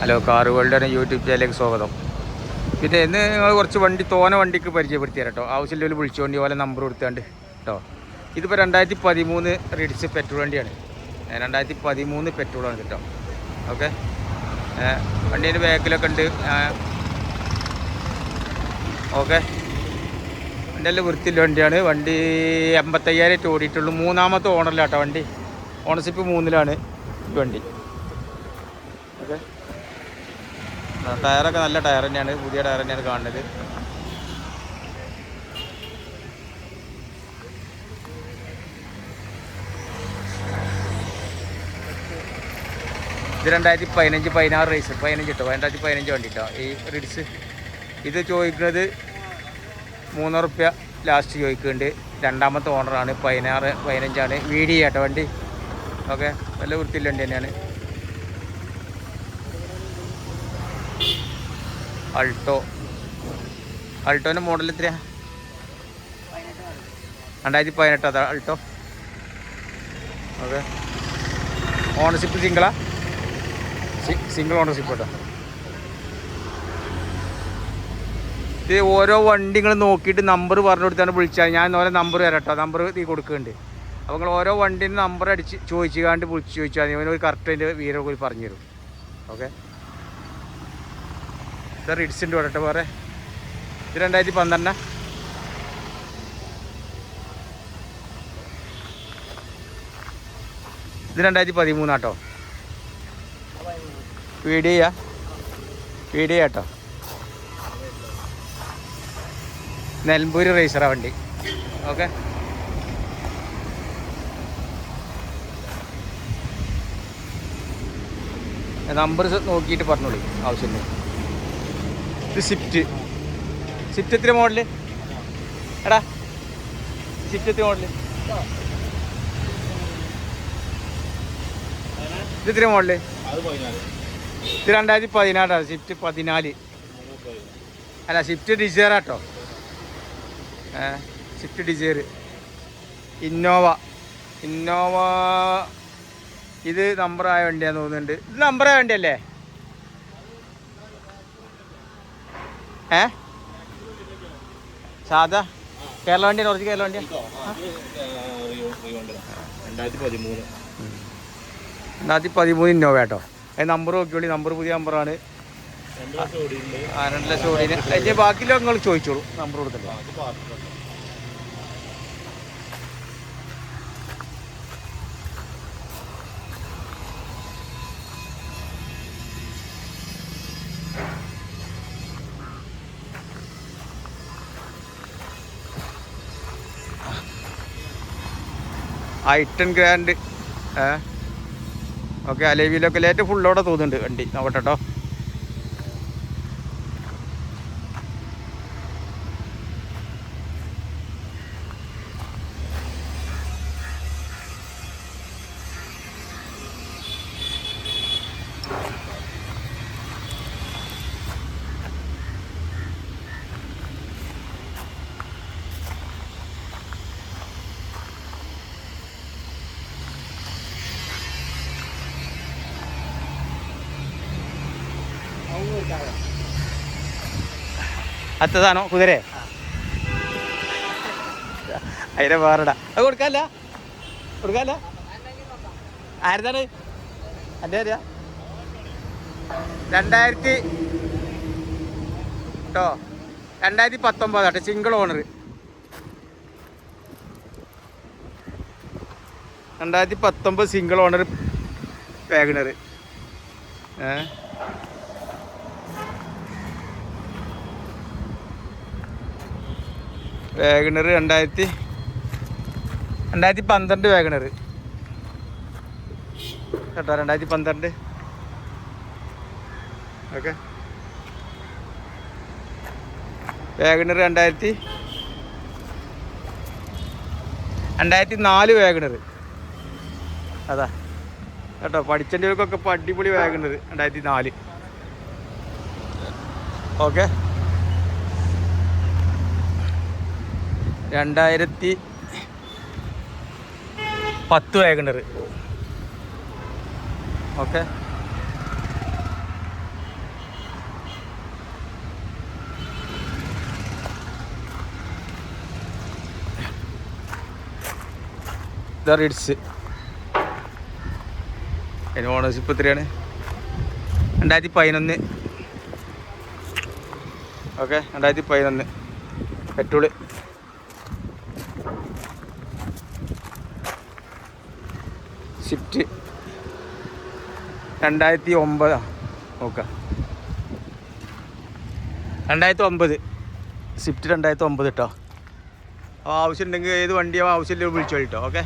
Hello car world YouTube ചാനലിലേക്ക് സ്വാഗതം. പിന്നെ ഇന്ന് നിങ്ങൾ കുറച്ച് വണ്ടി തോന വണ്ടിക്ക് പരിചയപ്പെടുത്തി തരാം കേട്ടോ ആവശ്യമില്ല വിളിച്ചു വണ്ടി പോലെ നമ്പർ കൊടുത്താണ്ട് കേട്ടോ ഇതിപ്പോൾ രണ്ടായിരത്തി പതിമൂന്ന് റിഡിച്ച് പെട്രോൾ വണ്ടിയാണ് രണ്ടായിരത്തി പതിമൂന്ന് പെട്രോളാണ് കേട്ടോ ഓക്കെ? വണ്ടീന്റെ ബാക്കിലൊക്കെ ഉണ്ട്. ഓക്കെ? വണ്ടി നല്ല വൃത്തിയുള്ള വണ്ടിയാണ്. വണ്ടി എൺപത്തയ്യായിരം ഓടിയിട്ടുള്ളൂ. മൂന്നാമത്തെ ഓണറിലാട്ടോ വണ്ടി. ഓണർഷിപ്പ് മൂന്നിലാണ് വണ്ടി. ഓക്കെ? ടയറൊക്കെ നല്ല ടയർ തന്നെയാണ്. പുതിയ ടയർ തന്നെയാണ് കാണുന്നത്. ഇത് രണ്ടായിരത്തി പതിനഞ്ച് പതിനാറ് റേസ് പതിനഞ്ച് കേട്ടോ രണ്ടായിരത്തി പതിനഞ്ച് വണ്ടി കേട്ടോ ഈ റിഡ്സ് ഇത് ചോദിക്കുന്നത് മൂന്നൂറ് റുപ്യ ലാസ്റ്റ് ചോദിക്കുന്നുണ്ട്. രണ്ടാമത്തെ ഓണറാണ് പതിനാറ് പതിനഞ്ചാണ്. വീഡിയോ കേട്ടോ വണ്ടി. ഓക്കെ നല്ല വൃത്തിയുള്ള വണ്ടി തന്നെയാണ് അൾട്ടോ അൾട്ടോന്റെ മോഡൽ എത്രയാ? രണ്ടായിരത്തി പതിനെട്ട് അതാ അൾട്ടോ ഓക്കെ ഓണർഷിപ്പ് സിംഗിളാ സിംഗിൾ ഓണർഷിപ്പ് കേട്ടോ. ഇത് ഓരോ വണ്ടികൾ നോക്കിയിട്ട് നമ്പർ പറഞ്ഞു കൊടുത്താണ് വിളിച്ചാൽ ഞാൻ ഓരോ നമ്പർ തരാം കേട്ടോ. നമ്പർ നീ കൊടുക്കുന്നുണ്ട്. അപ്പോൾ നിങ്ങൾ ഓരോ വണ്ടീന്റെ നമ്പർ അടിച്ച് ചോദിച്ചു കാണ്ട് വിളിച്ച് ചോദിച്ചാൽ മതി. അവനൊരു കറക്റ്റ് അതിന്റെ വീരോ കൂടി പറഞ്ഞു തരും ഓക്കെ ഇത് റിഡ്സിന്റെ വരട്ടെ വേറെ ഇത് രണ്ടായിരത്തി പന്ത്രണ്ട. ഇത് രണ്ടായിരത്തി പതിമൂന്നാട്ടോ വീഡിയോ ചെയ്യാ. വീഡിയോ കേട്ടോ. നെൽമ്പൂരി റേസറാ വണ്ടി. ഓക്കെ നമ്പർ നോക്കിയിട്ട് പറഞ്ഞോളൂ ആവശ്യമില്ല ഇത് സ്വിഫ്റ്റ് സ്വിഫ്റ്റ് എത്ര മോഡൽ എടാ സ്വിഫ്റ്റ് എത്ര മോഡൽ ഇത് എത്ര മോഡൽ ഇത് രണ്ടായിരത്തി പതിനാറാണ് സ്വിഫ്റ്റ് പതിനാല്. അല്ല സ്വിഫ്റ്റ് ഡിസയറാട്ടോ ഏ സ്വിഫ്റ്റ് ഡിസയർ ഇന്നോവ ഇന്നോവ ഇത് നമ്പറായ വണ്ടിയാന്ന് തോന്നുന്നുണ്ട്. ഇത് നമ്പറായ വണ്ടിയല്ലേ? ഏ? സാധാ? കേരള വണ്ടിയാണ് കുറച്ച് കേരള വണ്ടിയാണ് രണ്ടായിരത്തി പതിമൂന്ന്. ഇന്നോവ കേട്ടോ. അത് നമ്പർ നോക്കിയോളി നമ്പർ പുതിയ നമ്പറാണ് ആ രണ്ട് ലക്ഷം അതിന്റെ ബാക്കിയുള്ള നിങ്ങൾ ചോദിച്ചോളൂ നമ്പർ കൊടുത്തില്ല ഐട്ടൺ ഗ്രാൻഡ് ഏ? ഓക്കെ അലേവിയിലൊക്കെ ലേറ്റ് ഫുള്ളോടെ തോന്നുന്നുണ്ട് വണ്ടി. നോക്കട്ടെ കേട്ടോ അത്തതാണോ കുതിരെ? അതിനെ വേറെടാ അത് കൊടുക്കാല്ല. കൊടുക്കാല്ല. ആരുതാണ് എന്റെ അറിയാ രണ്ടായിരത്തി കേട്ടോ രണ്ടായിരത്തി പത്തൊമ്പതാട്ടെ സിംഗിൾ ഓണർ രണ്ടായിരത്തി പത്തൊമ്പത് സിംഗിൾ ഓണർ വാഗണർ. ഏ? വാഗണർ രണ്ടായിരത്തി രണ്ടായിരത്തി പന്ത്രണ്ട് വാഗണർ കേട്ടോ രണ്ടായിരത്തി പന്ത്രണ്ട് ഓക്കെ. വാഗണർ രണ്ടായിരത്തി രണ്ടായിരത്തി നാല് വാഗണർ അതാ. കേട്ടോ പഠിച്ചവർക്കൊക്കെ ഇപ്പോൾ അടിപൊളി വാഗണർ രണ്ടായിരത്തി നാല് ഓക്കെ. രണ്ടായിരത്തി പത്ത് വാഗണർ ഓക്കെ. റിഡ്സ് അതിന് ഓണർഷിപ്പ് എത്രയാണ് രണ്ടായിരത്തി പതിനൊന്ന് ഓക്കെ രണ്ടായിരത്തി പതിനൊന്ന് പെട്രോൾ. ഷിഫ്റ്റ് രണ്ടായിരത്തി ഒമ്പതാ. നോക്കാം. രണ്ടായിരത്തി ഒമ്പത്. സ്വിഫ്റ്റ് രണ്ടായിരത്തി ഒമ്പത് കേട്ടോ ആവശ്യമുണ്ടെങ്കിൽ ഏത് വണ്ടിയാവും ആവശ്യമില്ല വിളിച്ചോളിട്ടോ ഓക്കെ?